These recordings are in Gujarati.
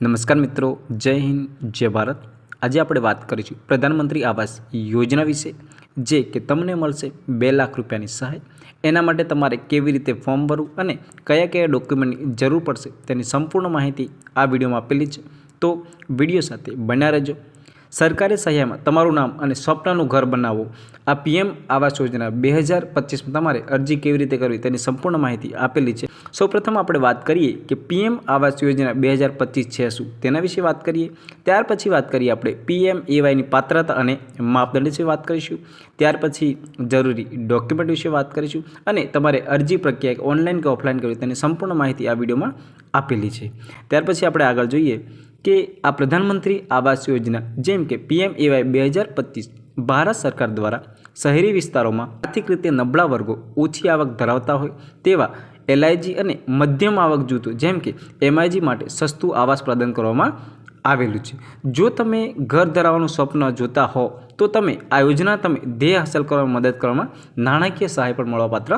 નમસ્કાર મિત્રો, જય હિન્દ, જય ભારત. આજે આપણે વાત કરીશું પ્રધાનમંત્રી આવાસ યોજના વિશે, જે કે તમને મળશે બે લાખ રૂપિયાની સહાય. એના માટે તમારે કેવી રીતે ફોર્મ ભરવું અને કયા કયા ડોક્યુમેન્ટની જરૂર પડશે તેની સંપૂર્ણ માહિતી આ વિડીયોમાં આપેલી છે. તો વીડિયો સાથે બન્યા રહેજો. સરકારી સહાયમાં તમારું નામ અને સ્વપ્નનું ઘર બનાવો. આ પીએમ આવાસ યોજના બે હજાર પચીસમાં તમારે અરજી કેવી રીતે કરવી તેની સંપૂર્ણ માહિતી આપેલી છે. સૌપ્રથમ આપણે વાત કરીએ કે પીએમ આવાસ યોજના બે હજાર પચીસ છે શું? તેના વિશે વાત કરીએ. ત્યાર પછી વાત કરીએ આપણે પીએમ એવાયની પાત્રતા અને માપદંડ વિશે વાત કરીશું. ત્યાર પછી જરૂરી ડોક્યુમેન્ટ વિશે વાત કરીશું અને તમારે અરજી પ્રક્રિયા ઓનલાઈન કે ઓફલાઈન કરવી તેની સંપૂર્ણ માહિતી આ વિડીયોમાં આપેલી છે. ત્યાર પછી આપણે આગળ જોઈએ કે આ પ્રધાનમંત્રી આવાસ યોજના, જેમ કે પીએમ એવાય બે હજાર પચીસ, ભારત સરકાર દ્વારા શહેરી વિસ્તારોમાં આર્થિક રીતે નબળા વર્ગો ઓછી આવક ધરાવતા હોય તેવા એલઆઈજી અને મધ્યમ આવક જૂથો, જેમ કે એમઆઈજી માટે સસ્તું આવાસ પ્રદાન કરવામાં આવેલું છે. જો તમે ઘર ધરાવવાનું સ્વપ્ન જોતા હો, તો તમે આ યોજના તમે ધ્યેય હાંસલ કરવામાં મદદ કરવામાં નાણાકીય સહાય પણ મળવાપાત્ર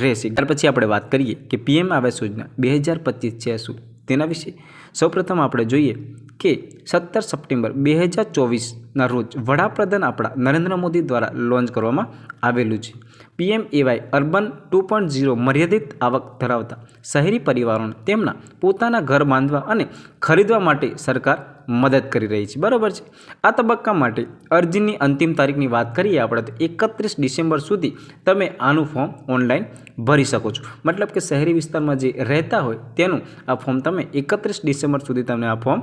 રહેશે. ત્યાર પછી આપણે વાત કરીએ કે પીએમ આવાસ યોજના બે હજાર પચીસ છે શું? તેના વિશે સૌપ્રથમ આપણે જોઈએ કે સત્તર સપ્ટેમ્બર બે હજાર ચોવીસના રોજ વડાપ્રધાન આપણા નરેન્દ્ર મોદી દ્વારા લોન્ચ કરવામાં આવેલું છે. PM AY urban two point zero મર્યાદિત આવક ધરાવતા શહેરી પરિવારોને તેમના પોતાના ઘર બાંધવા અને ખરીદવા માટે સરકાર મદદ કરી રહી છે. બરાબર છે? આ તબક્કા માટે અરજીની અંતિમ તારીખની વાત કરીએ આપણે તો એકત્રીસ ડિસેમ્બર સુધી તમે આનું ફોર્મ ઓનલાઈન ભરી શકો છો. મતલબ કે શહેરી વિસ્તારમાં જે રહેતા હોય તેનું આ ફોર્મ તમે એકત્રીસ ડિસેમ્બર સુધી તમે આ ફોર્મ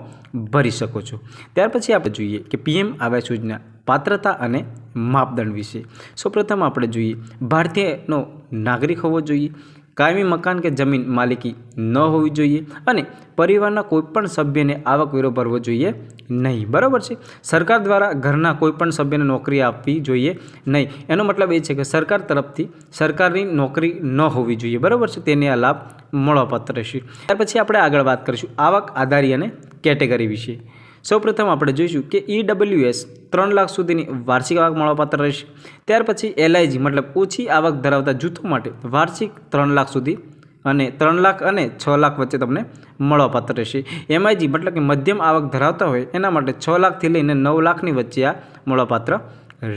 ભરી શકો છો. ત્યાર પછી આપણે જોઈએ કે પીએમ આવાસ યોજના પાત્રતા અને માપદંડ વિશે. સૌપ્રથમ આપણે જોઈએ, ભારતીયનો નાગરિક હોવો જોઈએ, કાયમી મકાન કે જમીન માલિકી ન હોવી જોઈએ અને પરિવારના કોઈપણ સભ્યને આવક વેરો ભરવો જોઈએ નહીં. બરાબર છે? સરકાર દ્વારા ઘરના કોઈપણ સભ્યને નોકરી આપવી જોઈએ નહીં. એનો મતલબ એ છે કે સરકાર તરફથી સરકારની નોકરી ન હોવી જોઈએ. બરાબર છે? તેને આ લાભ મળવાપાત્ર રહેશે. ત્યાર પછી આપણે આગળ વાત કરીશું આવક આધારી અને કેટેગરી વિશે. સૌપ્રથમ આપણે જોઈશું કે ઈડબ્લ્યુએસ ત્રણ લાખ સુધીની વાર્ષિક આવક મળવાપાત્ર રહેશે. ત્યાર પછી એલઆઈજી મતલબ ઓછી આવક ધરાવતા જૂથો માટે વાર્ષિક ત્રણ લાખ સુધી અને ત્રણ લાખ અને છ લાખ વચ્ચે તમને મળવાપાત્ર રહેશે. એમઆઈજી મતલબ કે મધ્યમ આવક ધરાવતા હોય, એના માટે છ લાખથી લઈને નવ લાખની વચ્ચે આ મળવાપાત્ર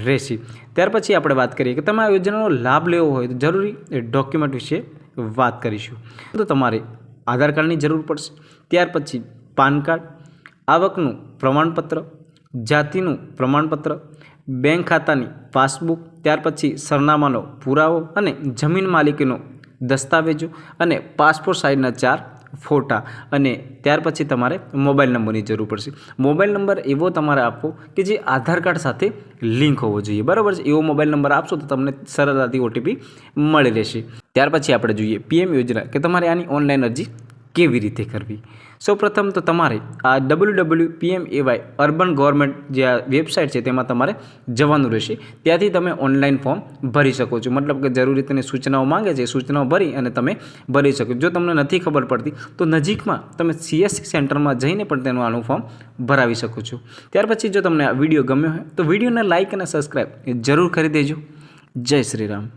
રહેશે. ત્યાર પછી આપણે વાત કરીએ કે તમે આ યોજનાનો લાભ લેવો હોય તો જરૂરી ડોક્યુમેન્ટ વિશે વાત કરીશું. તો તમારે આધાર કાર્ડની જરૂર પડશે. ત્યાર પછી પાન કાર્ડ આવકનું પ્રમાણપત્ર, જાતિનું પ્રમાણપત્ર, બેંક ખાતાની પાસબુક, ત્યાર પછી સરનામાનો પુરાવો અને જમીન માલિકીનો દસ્તાવેજો અને પાસપોર્ટ સાઇઝના ચાર ફોટા અને ત્યાર પછી તમારે મોબાઈલ નંબરની જરૂર પડશે. મોબાઈલ નંબર એવો તમારે આપવો કે જે આધાર કાર્ડ સાથે લિંક હોવો જોઈએ. બરાબર છે? એવો મોબાઈલ નંબર આપશો તો તમને સરળતાથી ઓટીપી મળી રહેશે. ત્યાર પછી આપણે જોઈએ પીએમ યોજના કે તમારે આની ઓનલાઈન અરજી કેવી રીતે કરવી? સૌપ્રથમ તો તમારે આ W W PM AY urban government જે આ વેબસાઇટ છે તેમાં તમારે જવાનું રહેશે. ત્યાંથી તમે ઓનલાઈન ફોર્મ ભરી શકો છો. મતલબ કે જરૂરી તેને સૂચનાઓ માંગે છે સૂચનાઓ ભરી અને તમે ભરી શકો જો તમને નથી ખબર પડતી, તો નજીકમાં તમે સીએસસી સેન્ટરમાં જઈને પણ તેનું આનું ફોર્મ ભરાવી શકો છો. ત્યાર પછી જો તમને આ વીડિયો ગમ્યો હોય, તો વિડીયોને લાઇક અને સબસ્ક્રાઈબ જરૂર કરી દેજો. જય શ્રી રામ.